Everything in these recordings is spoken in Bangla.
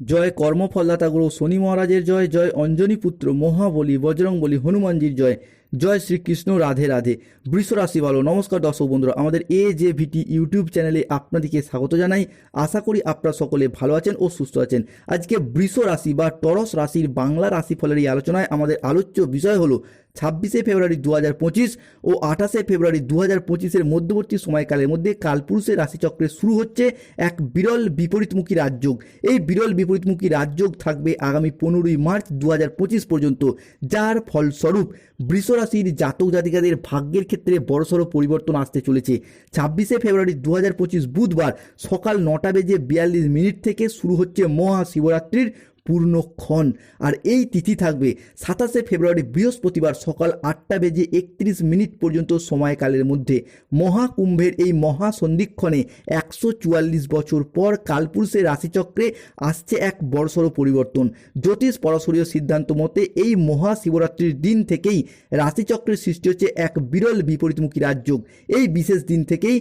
জয় কর্মফলদাতা গুরু শনি মহারাজের জয় জয় অঞ্জনী পুত্র মহাবলী বজরং বলী হনুমানজির জয়। জয় শ্রীকৃষ্ণ, রাধে রাধে। বৃষ রাশি ভালো নমস্কার দর্শক বন্ধুরা, আমাদের এ জে ভিটি ইউটিউব চ্যানেলে আপনাদেরকে স্বাগত জানাই। আশা করি আপনারা সকলে ভালো আছেন ও সুস্থ আছেন। আজকে বৃষ রাশি বা টরস রাশির বাংলা রাশিফলের এই আলোচনায় আমাদের আলোচ্য বিষয় হলো ছাব্বিশে ফেব্রুয়ারি দু হাজার পঁচিশ ও আঠাশে ফেব্রুয়ারি দু হাজার পঁচিশের মধ্যবর্তী সময়কালের মধ্যে কালপুরুষের রাশিচক্রে শুরু হচ্ছে এক বিরল বিপরীতমুখী রাজযোগ। এই বিরল বিপরীতমুখী রাজযোগ থাকবে আগামী পনেরোই মার্চ দু হাজার পঁচিশ পর্যন্ত, যার ফলস্বরূপ বৃষ রাশির জাতক জাতিকাদের ভাগ্যের ক্ষেত্রে বড়সড় পরিবর্তন আসতে চলেছে। ছাব্বিশে ফেব্রুয়ারি দু হাজার পঁচিশ বুধবার সকাল নটা বেজে বিয়াল্লিশ মিনিট থেকে শুরু হচ্ছে মহাশিবরাত্রির পূর্ণক্ষণ আর এই তিথি থাকবে সাতাশে ফেব্রুয়ারি বৃহস্পতিবার সকাল আটটা বেজে একত্রিশ মিনিট পর্যন্ত সময়কালের মধ্যে। মহাকুম্ভের এই মহাসন্ধিক্ষণে একশো চুয়াল্লিশ বছর পর কালপুরুষের রাশিচক্রে আসছে এক বড়সড় পরিবর্তন। জ্যোতিষ পরাশরীয় সিদ্ধান্ত মতে এই মহাশিবরাত্রির দিন থেকেই রাশিচক্রের সৃষ্টি হচ্ছে এক বিরল বিপরীতমুখী রাজযোগ। এই বিশেষ দিন থেকেই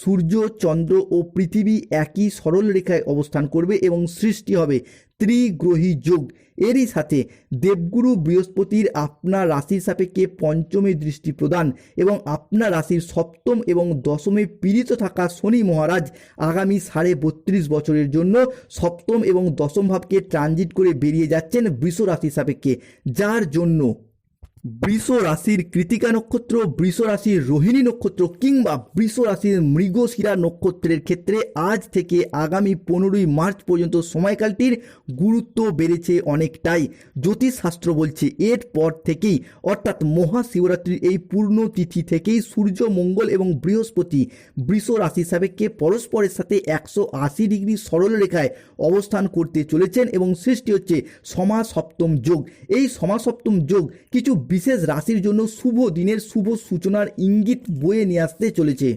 সূর্য, চন্দ্র ও পৃথিবী একই সরল রেখায় অবস্থান করবে এবং সৃষ্টি হবে ত্রিগ্রহী যোগ। এরই সাথে দেবগুরু বৃহস্পতির আপনার রাশির সাপেক্ষে পঞ্চমী দৃষ্টি প্রদান এবং আপনার রাশির সপ্তম এবং দশমে পীড়িত থাকা শনি মহারাজ আগামী সাড়ে বত্রিশ বছরের জন্য সপ্তম এবং দশম ভাবকে ট্রানজিট করে বেরিয়ে যাচ্ছেন বৃষ রাশির সাপেক্ষে, যার জন্য বৃষ রাশির কৃতিকা নক্ষত্র, বৃষ রাশির রোহিণী নক্ষত্র কিংবা বৃষ রাশির মৃগশিরা নক্ষত্রের ক্ষেত্রে আজ থেকে আগামী পনেরোই মার্চ পর্যন্ত সময়কালটির গুরুত্ব বেড়েছে অনেকটাই। জ্যোতিষশাস্ত্র বলছে, এর পর থেকেই, অর্থাৎ মহাশিবরাত্রির এই পূর্ণ তিথি থেকেই সূর্য, মঙ্গল এবং বৃহস্পতি বৃষ রাশি সাপেক্ষে পরস্পরের সাথে একশো আশি ডিগ্রি সরল রেখায় অবস্থান করতে চলেছেন এবং সৃষ্টি হচ্ছে সমাসপ্তম যোগ। এই সমাসপ্তম যোগ কিছু বিশেষ রাশির জন্য শুভ দিনের শুভ সূচনার ইঙ্গিত বয়ে নিয়ে আসতে চলেছে।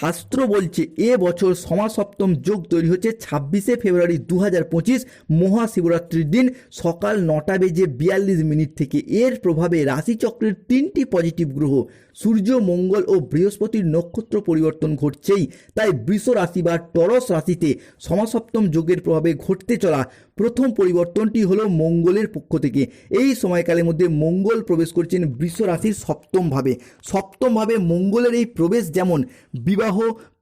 শাস্ত্র বলছে, এ বছর সমাসপ্তম যোগ তৈরি হচ্ছে ছাব্বিশে ফেব্রুয়ারি দু হাজার পঁচিশ মহাশিবরাত্রির দিন সকাল নটা বেজে বিয়াল্লিশ মিনিট থেকে। এর প্রভাবে রাশিচক্রের তিনটি পজিটিভ গ্রহ সূর্য, মঙ্গল ও বৃহস্পতির নক্ষত্র পরিবর্তন ঘটছেই। তাই বৃষ রাশি বা টরস রাশিতে সমাসপ্তম যোগের প্রভাবে ঘটতে চলা প্রথম পরিবর্তনটি হলো মঙ্গলের পক্ষ থেকে। এই সময়কালের মধ্যে মঙ্গল প্রবেশ করছেন বৃষ রাশির সপ্তমভাবে। সপ্তমভাবে মঙ্গলের এই প্রবেশ যেমন বিবাহ,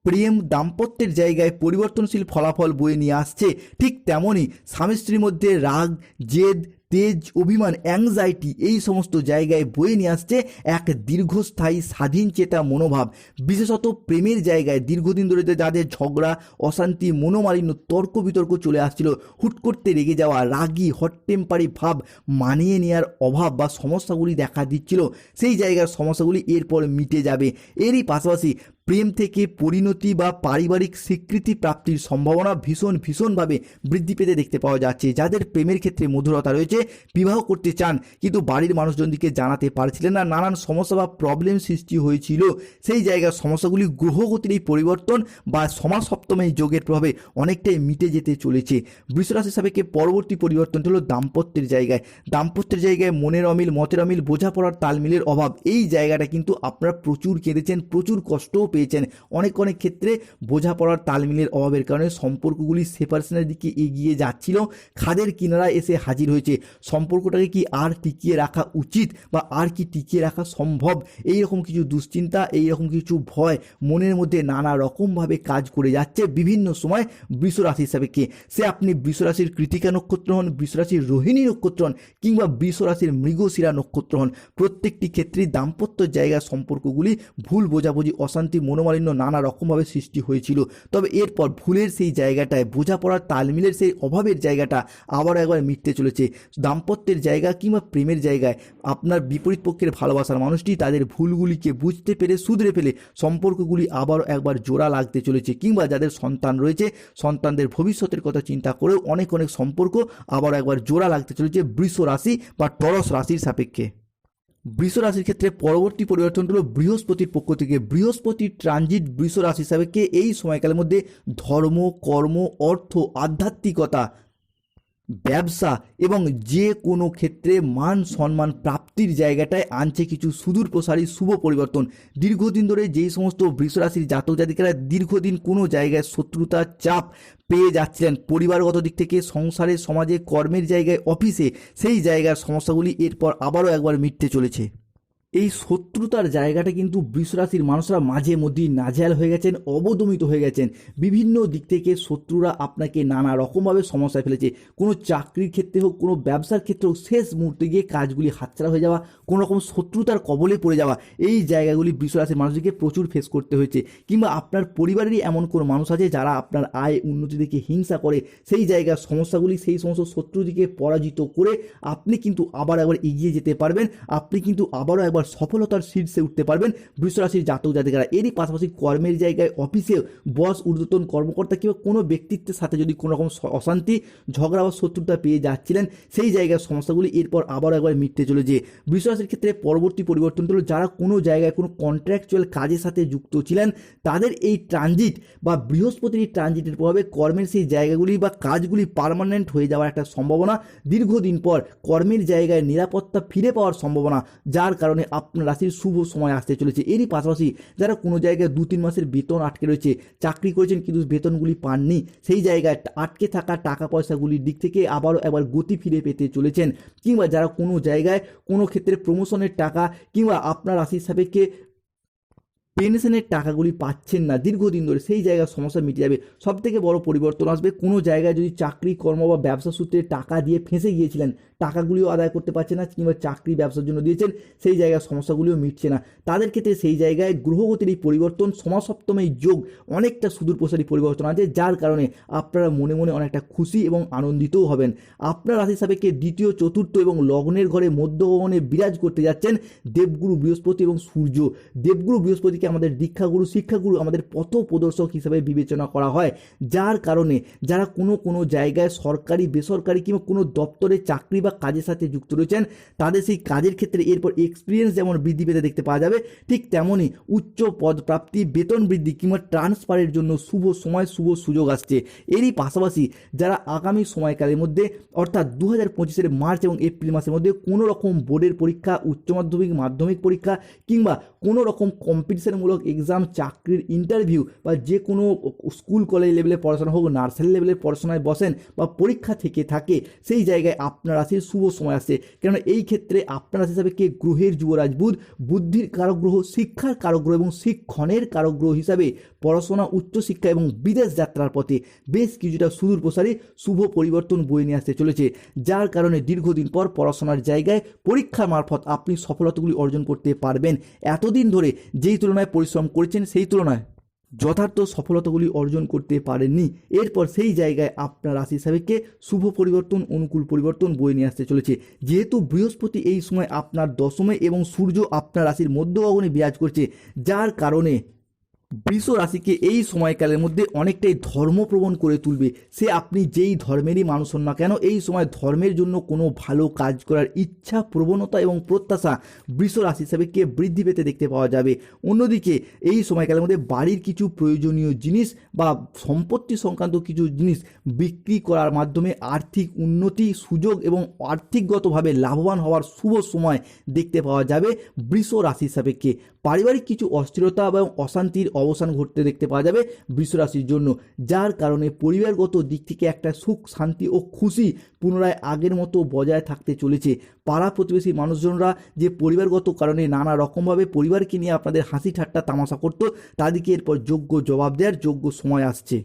প্রেম, দাম্পত্যের জায়গায় পরিবর্তনশীল ফলাফল বয়ে নিয়ে আসছে, ঠিক তেমনই স্বামী স্ত্রীর মধ্যে রাগ, জেদ তেজ, অভিমান অ্যাংজাইটি এই সমস্ত জায়গায় বয়ে নিয়ে আসছে এক দীর্ঘস্থায়ী স্বাধীন চেতা মনোভাব। বিশেষত প্রেমের জায়গায় দীর্ঘদিন ধরে যাদের ঝগড়া, অশান্তি, মনোমালিন্য তর্ক বিতর্ক চলে আসছিল, হুট করতে রেগে যাওয়া, রাগী হট টেম্পারি ভাব মানিয়ে নেওয়ার অভাব বা সমস্যাগুলি দেখা দিচ্ছিল। সেই জায়গার সমস্যাগুলি এরপর মিটে যাবে। এরই পাশাপাশি প্রেম থেকে পরিণতি বা পারিবারিক স্বীকৃতি প্রাপ্তির সম্ভাবনা ভীষণ, ভীষণভাবে বৃদ্ধি পেতে দেখতে পাওয়া যাচ্ছে। যাদের প্রেমের ক্ষেত্রে মধুরতা রয়েছে, বিবাহ করতে চান, কিন্তু বাড়ির মানুষজনদিকে জানাতে পারছিলেন না, নানান সমস্যা বা প্রবলেম সৃষ্টি হয়েছিল। সেই জায়গার সমস্যাগুলি গ্রহগতির এই পরিবর্তন বা সমাজ সপ্তমে যোগের প্রভাবে অনেকটাই মিটে যেতে চলেছে। বৃষরাশি সাপেক্ষে পরবর্তী পরিবর্তনটি হলো দাম্পত্যের জায়গায়। দাম্পত্যের জায়গায় মনের অমিল, মতের অমিল, বোঝাপড়ার তালমিলের অভাব, এই জায়গাটা কিন্তু আপনারা প্রচুর কেঁদেছেন, প্রচুর কষ্টও পেয়েছেন। অনেক অনেক ক্ষেত্রে বোঝাপড়ার তালমিলের অভাবের কারণে সম্পর্কগুলি সেপারেশনের দিকে এগিয়ে যাচ্ছিল। খাদের কিনারা এসে হাজির হয়েছে। সম্পর্কটাকে কি আর টিকিয়ে রাখা উচিত বা আর কি টিকিয়ে রাখা সম্ভব? এই রকম কিছু দুশ্চিন্তা এই রকম কিছু ভয় মনের মধ্যে নানা রকমভাবে কাজ করে যাচ্ছে বিভিন্ন সময় বৃষরাশি সাপেক্ষে সে আপনি বৃষরাশির কৃতিকা নক্ষত্র হন, বৃষরাশির রোহিণী নক্ষত্র হন কিংবা বৃষরাশির মৃগশিরা নক্ষত্র হন। প্রত্যেকটি ক্ষেত্রেই দাম্পত্য জায়গার সম্পর্কগুলি ভুল বোঝাবুঝি, অশান্তি মনোমালিন্য নানা রকমভাবে সৃষ্টি হয়েছিল। তবে এরপর ভুলের সেই জায়গাটায়, বোঝাপড়ার তালমিলের সেই অভাবের জায়গাটা আবার একবার মিটতে চলেছে। দাম্পত্যের জায়গা কিংবা প্রেমের জায়গায় আপনার বিপরীত পক্ষের ভালোবাসার মানুষটি তাদের ভুলগুলিকে বুঝতে পেরে শুধরে ফেলে সম্পর্কগুলি আবারও একবার জোড়া লাগতে চলেছে কিংবা যাদের সন্তান রয়েছে, সন্তানদের ভবিষ্যতের কথা চিন্তা করেও অনেক অনেক সম্পর্ক আবার একবার জোড়া লাগতে চলেছে বৃষ রাশি বা টরস রাশির সাপেক্ষে। বৃষ রাশির ক্ষেত্রে পরবর্তী পরিবর্তন হলো বৃহস্পতির পক্ষ থেকে। বৃহস্পতির ট্রানজিট বৃষ রাশি হিসাবে কে? এই সময়কালের মধ্যে ধর্ম, কর্ম, অর্থ, আধ্যাত্মিকতা ব্যবসা এবং যে কোনো ক্ষেত্রে মান সম্মান প্রাপ্তির জায়গাটায় আনছে কিছু সুদূর প্রসারী শুভ পরিবর্তন। দীর্ঘদিন ধরে যেই সমস্ত বৃষরাশির জাতক জাতিকারা দীর্ঘদিন কোনো জায়গায় শত্রুতা, চাপ পেয়ে যাচ্ছিলেন, পরিবারগত দিক থেকে, সংসারে, সমাজে, কর্মের জায়গায়, অফিসে, সেই জায়গার সমস্যাগুলি এরপর আবারও একবার মিটতে চলেছে। এই শত্রুতার জায়গাটা কিন্তু বৃষরাশির মানুষরা মাঝে মধ্যেই নাজেহাল হয়ে গেছেন, অবদমিত হয়ে গেছেন। বিভিন্ন দিক থেকে শত্রুরা আপনাকে নানা রকমভাবে সমস্যায় ফেলেছে। কোনো চাকরির ক্ষেত্রে হোক, কোনো ব্যবসার ক্ষেত্রে হোক, শেষ মুহূর্তে গিয়ে কাজগুলি হাতছাড়া হয়ে যাওয়া, কোনো রকম শত্রুতার কবলে পড়ে যাওয়া, এই জায়গাগুলি বৃষরাশির মানুষদেরকে প্রচুর ফেস করতে হয়েছে। কিংবা আপনার পরিবারেরই এমন কোনো মানুষ আছে যারা আপনার আয় উন্নতি দেখে হিংসা করে, সেই জায়গার সমস্যাগুলি, সেই সমস্ত শত্রুদিকে পরাজিত করে আপনি কিন্তু আবার একবার এগিয়ে যেতে পারবেন। আপনি কিন্তু আবারও একবার সফলতার শীর্ষে উঠতে পারবেন বৃষরাশির জাতক জাতিকারা। এরই পাশাপাশি কর্মের জায়গায় অফিসে বস, ঊর্ধ্বতন কর্মকর্তা কিংবা কোনো ব্যক্তিত্বের সাথে যদি কোনো রকম অশান্তি, ঝগড়া বা শত্রুতা পেয়ে যাচ্ছিলেন, সেই জায়গার সমস্যাগুলি এরপর আবার একবার মিটতে চলে চলেছে। বৃষরাশির ক্ষেত্রে পরবর্তী পরিবর্তন হলো, যারা কোনো জায়গায় কোনো কন্ট্রাকচুয়াল কাজের সাথে যুক্ত ছিলেন, তাদের এই ট্রানজিট বা বৃহস্পতির ট্রানজিটের প্রভাবে কর্মের সেই জায়গাগুলি বা কাজগুলি পার্মানেন্ট হয়ে যাওয়ার একটা সম্ভাবনা। দীর্ঘদিন পর কর্মের জায়গায় নিরাপত্তা ফিরে পাওয়ার সম্ভাবনা, যার কারণে আপনার রাশির শুভ সময় আসতে চলেছে। এরই পাশাপাশি যারা কোনো জায়গায় দু তিন মাসের বেতন আটকে রয়েছে, চাকরি করেছেন কিন্তু বেতনগুলি পাননি, সেই জায়গায় আটকে থাকা টাকা পয়সাগুলির দিক থেকে আবারও একবার গতি ফিরে পেতে চলেছেন। কিংবা যারা কোনো জায়গায় কোনো ক্ষেত্রে প্রমোশনের টাকা কিংবা আপনার রাশির সাপেক্ষে পেনশনের টাকাগুলি পাচ্ছেন না। দীর্ঘদিন ধরে সেই জায়গার সমস্যা মিটে যাবে। সব থেকে বড় পরিবর্তন আসবে কোনো জায়গায় যদি চাকরি, কর্ম বা ব্যবসা সূত্রে টাকা দিয়ে ফেঁসে গিয়েছিলেন, টাকাগুলিও আদায় করতে পারছে না কিংবা চাকরি, ব্যবসার জন্য দিয়েছেন, সেই জায়গার সমস্যাগুলিও মিটছে না। তাদের ক্ষেত্রে সেই জায়গায় গ্রহগতির এই পরিবর্তন সমাসপ্তম এই যোগ অনেকটা সুদূর প্রসারী পরিবর্তন আছে যার কারণে আপনারা মনে মনে অনেকটা খুশি এবং আনন্দিতও হবেন। আপনার রাশি সাপেক্ষে দ্বিতীয়, চতুর্থ এবং লগ্নের ঘরে মধ্যভবনে বিরাজ করতে যাচ্ছেন দেবগুরু বৃহস্পতি এবং সূর্য। দেবগুরু বৃহস্পতিকে আমাদের দীক্ষাগুরু, শিক্ষাগুরু আমাদের পথ প্রদর্শক হিসাবে বিবেচনা করা হয়। যার কারণে যারা কোনো কোনো জায়গায় সরকারি, বেসরকারি কিংবা কোনো দপ্তরে চাকরি বা কাজের সাথে যুক্ত রয়েছেন, তাদের সেই কাজের ক্ষেত্রে এরপর এক্সপিরিয়েন্স যেমন বৃদ্ধি পেতে দেখতে পাওয়া যাবে, ঠিক তেমনই উচ্চ পদ প্রাপ্তি বেতন বৃদ্ধি কিংবা ট্রান্সফারের জন্য শুভ সময়, শুভ সুযোগ আসছে। এরই পাশাপাশি যারা আগামী সময়কালের মধ্যে, অর্থাৎ দু হাজার পঁচিশের মার্চ এবং এপ্রিল মাসের মধ্যে কোনো রকম বোর্ডের পরীক্ষা, উচ্চ মাধ্যমিক মাধ্যমিক পরীক্ষা কিংবা কোনো রকম কম্পিটিশনমূলক এক্সাম চাকরির ইন্টারভিউ বা যে কোনো স্কুল কলেজ লেভেলে পড়াশোনা হোক নার্সারি লেভেলের পড়াশোনায় বসেন বা পরীক্ষা থেকে থাকে, সেই জায়গায় আপনার রাশির শুভ সময় আসে। কেননা এই ক্ষেত্রে আপনার রাশি হিসাবে কে? গ্রহের যুবরাজ বুধ। বুদ্ধির কারক গ্রহ শিক্ষার কারক গ্রহ এবং শিক্ষণের কারক গ্রহ হিসাবে পড়াশোনা উচ্চশিক্ষা এবং বিদেশ যাত্রার পথে বেশ কিছুটা সুদূর প্রসারী, শুভ পরিবর্তন বয়ে নিয়ে আসতে চলেছে। যার কারণে দীর্ঘদিন পর পড়াশোনার জায়গায় পরীক্ষা মারফত আপনি সফলতাগুলি অর্জন করতে পারবেন। এতদিন ধরে যেই তুলনায় পরিশ্রম করেছেন সেই তুলনায় যথার্থ সফলতাগুলি অর্জন করতে পারেননি। এরপর সেই জায়গায় আপনার রাশি হিসাবেকে শুভ পরিবর্তন, অনুকূল পরিবর্তন বয়ে নিয়ে আসতে চলেছে। যেহেতু বৃহস্পতি এই সময় আপনার দশমে এবং সূর্য আপনার রাশির মধ্য মধ্যগগনে বিরাজ করছে, যার কারণে বৃষ রাশিকে এই সময়কালের মধ্যে অনেকটাই ধর্মপ্রবণ করে তুলবে। সে আপনি যেই ধর্মেরই মানুষ হন না কেন, এই সময় ধর্মের জন্য কোনো ভালো কাজ করার ইচ্ছা, প্রবণতা এবং প্রত্যাশা বৃষ রাশি হিসাবে কে বৃদ্ধি পেতে দেখতে পাওয়া যাবে। অন্যদিকে এই সময়কালের মধ্যে বাড়ির কিছু প্রয়োজনীয় জিনিস বা সম্পত্তি সংক্রান্ত কিছু জিনিস বিক্রি করার মাধ্যমে আর্থিক উন্নতি, সুযোগ এবং আর্থিকগতভাবে লাভবান হওয়ার শুভ সময় দেখতে পাওয়া যাবে বৃষ রাশি সাপেক্ষে পারিবারিক কিছু অস্থিরতা এবং অশান্তির অবসান ঘটতে দেখতে পাওয়া যাবে বৃষ রাশির জন্য, যার কারণে পরিবারগত দিক থেকে একটা সুখ, শান্তি ও খুশি পুনরায় আগের মতো বজায় থাকতে চলেছে। পাড়া প্রতিবেশী মানুষজনরা যে পরিবারগত কারণে নানা রকমভাবে পরিবারকে নিয়ে আপনাদের হাসি ঠাট্টা তামাশা করতো, তাদেরকে এরপর যোগ্য জবাব দেওয়ার যোগ্য সময় আসছে।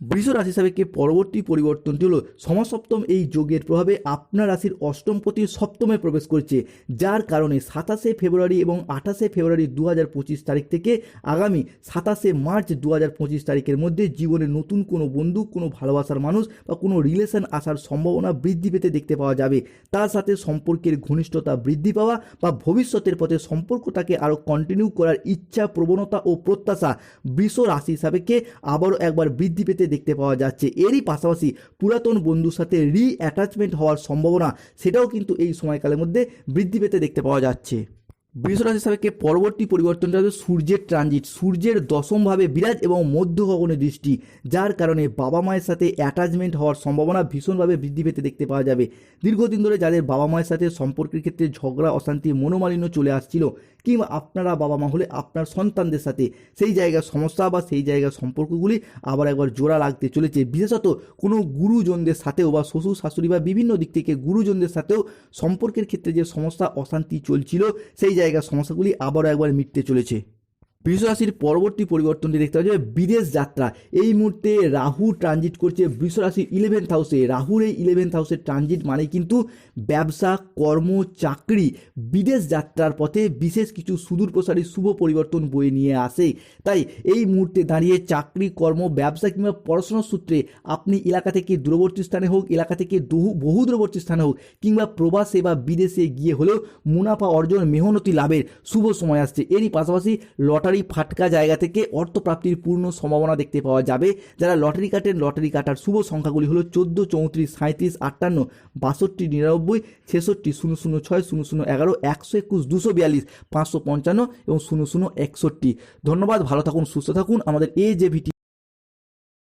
বৃষ রাশি সাপেক্ষে পরবর্তী পরিবর্তনটি হলো সমাসপ্তম এই যোগের প্রভাবে আপনার রাশির অষ্টমপতি সপ্তমে প্রবেশ করছে, যার কারণে সাতাশে ফেব্রুয়ারি এবং আঠাশে ফেব্রুয়ারি দু হাজার পঁচিশ তারিখ থেকে আগামী সাতাশে মার্চ দু হাজার পঁচিশ তারিখের মধ্যে জীবনে নতুন কোনো বন্ধু, কোনো ভালোবাসার মানুষ বা কোনো রিলেশন আসার সম্ভাবনা বৃদ্ধি পেতে দেখতে পাওয়া যাবে। তার সাথে সম্পর্কের ঘনিষ্ঠতা বৃদ্ধি পাওয়া বা ভবিষ্যতের পথে সম্পর্কটাকে আরও কন্টিনিউ করার ইচ্ছা, প্রবণতা ও প্রত্যাশা বৃষ রাশি সাপেক্ষে আবারও একবার বৃদ্ধি পেতে দেখতে পাওয়া যাচ্ছে। এরই পাশাপাশি পুরাতন বন্ধুর সাথে রি অ্যাটাচমেন্ট হওয়ার সম্ভাবনা, সেটাও কিন্তু এই সময়কালের মধ্যে বৃদ্ধি পেতে দেখতে পাওয়া যাচ্ছে। বৃষরাশি সাপেক্ষে পরবর্তী পরিবর্তনটা হবে? সূর্যের ট্রানজিট সূর্যের দশমভাবে বিরাজ এবং মধ্য গগনে দৃষ্টি, যার কারণে বাবা মায়ের সাথে অ্যাটাচমেন্ট হওয়ার সম্ভাবনা ভীষণভাবে বৃদ্ধি পেতে দেখতে পাওয়া যাবে। দীর্ঘদিন ধরে যাদের বাবা মায়ের সাথে সম্পর্কের ক্ষেত্রে ঝগড়া, অশান্তি, মনোমালিন্য চলে আসছিল, কিংবা আপনারা বাবা মা হলে আপনার সন্তানদের সাথে, সেই জায়গার সমস্যা বা সেই জায়গার সম্পর্কগুলি আবার একবার জোড়া লাগতে চলেছে। বিশেষত কোনো গুরুজনদের সাথেও বা শ্বশুর, শাশুড়ি বা বিভিন্ন দিক থেকে গুরুজনদের সাথেও সম্পর্কের ক্ষেত্রে যে সমস্যা, অশান্তি চলছিল, সেই জায়গার সমস্যাগুলি আবারও একবার মিটতে চলেছে। বৃষ রাশির পরবর্তী পরিবর্তনটি দেখতে পাওয়া যাবে বিদেশ যাত্রা। এই মুহূর্তে রাহু ট্রানজিট করছে বৃষ রাশির ইলেভেন্থ হাউসে রাহুর এই ইলেভেন্থ হাউসের ট্রানজিট মানে কিন্তু ব্যবসা, কর্ম, চাকরি, বিদেশ যাত্রার পথে বিশেষ কিছু সুদূর প্রসারী শুভ পরিবর্তন বয়ে নিয়ে আসে। তাই এই মুহূর্তে দাঁড়িয়ে চাকরি, কর্ম, ব্যবসা কিংবা পড়াশোনার সূত্রে আপনি এলাকা থেকে দূরবর্তী স্থানে হোক, এলাকা থেকে বহু দূরবর্তী স্থানে হোক কিংবা প্রবাসে বা বিদেশে গিয়ে হলেও মুনাফা অর্জন, মেহনতি লাভের শুভ সময় আসছে। এরই পাশাপাশি লটারি ফাটকা জায়গা থেকে অর্থপ্রাপ্তির পূর্ণ সম্ভাবনা দেখতে পাওয়া যাবে। যারা লটারি কাটেন, লটারি কাটার শুভ সংখ্যাগুলি হলো চোদ্দ, চৌত্রিশ সাঁত্রিশ আটান্ন, বাষট্টি, নিরানব্বই, ছেষট্টি, শূন্য শূন্য, ছয়, শূন্য শূন্য, এগারো, একশো একুশ, দুশো বিয়াল্লিশ, পাঁচশো পঞ্চান্ন এবং শূন্য শূন্য, একষট্টি। ধন্যবাদ, ভালো থাকুন, সুস্থ থাকুন। আমাদের এ জে ভিটি